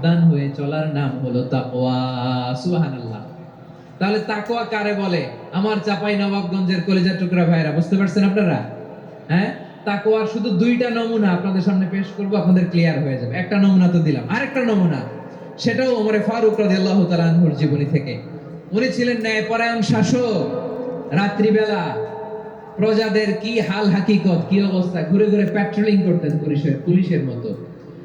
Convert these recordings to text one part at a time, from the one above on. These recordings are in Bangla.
সাবধান হয়ে চলার নাম হলো সুবহানাল্লাহ। তাহলে তাকওয়া কারে বলে? আমার চাপাই নবাবগঞ্জের কলেজা টুকরা ভাইরা বুঝতে পারছেন আপনারা? হ্যাঁ? তাকওয়ার শুধু দুইটা নমুনা আপনাদের সামনে পেশ করব, আপনাদের ক্লিয়ার হয়ে যাবে। একটা নমুনা তো দিলাম। আরেকটা নমুনা, সেটাও ওমরে ফারুক রাদিয়াল্লাহু তাআলা আনহুর জীবনী থেকে। উনি ছিলেন ন্যায়পরায়ণ শাসক। রাত্রিবেলা প্রজাদের কি হাল হাকিকত, কি অবস্থা? ঘুরে ঘুরে প্যাট্রোলিং করতেন পুলিশের পুলিশের মতো।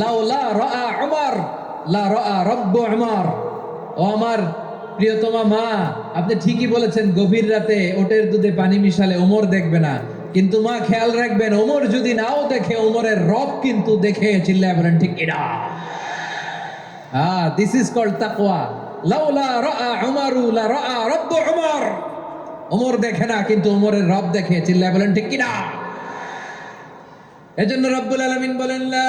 লাউ লা রাআ উমর লা রাআ রব্বু উমর। ও আমার প্রিয়তমা মা আপনি ঠিকই বলেছেন গভীর রাতে ওটের দুধে পানি মিশালে ওমর দেখবে না। কিন্তু মা খেয়াল রাখবেন ওমর যদি নাও দেখে ওমরের রব কিন্তু দেখে চিল্লায় বলেন ঠিক এটা। Ah, this is called taqwa. লাউলা রাআ উমারু লা রাআ রব্বু উমর। ওমর দেখে না কিন্তু ওমরের রব দেখে চিল্লায় বলেন ঠিক কিনা এজন্য রব্বুল আলামিন বলেন লা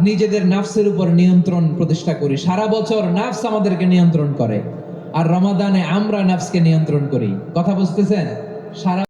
নিজেদের নাফসের উপর নিয়ন্ত্রণ প্রতিষ্ঠা করি। সারা বছর নাফস আমাদেরকে নিয়ন্ত্রণ করে। আর রমাদানে আমরা নাফসকে নিয়ন্ত্রণ করি। কথা বুঝতেছেন? সারা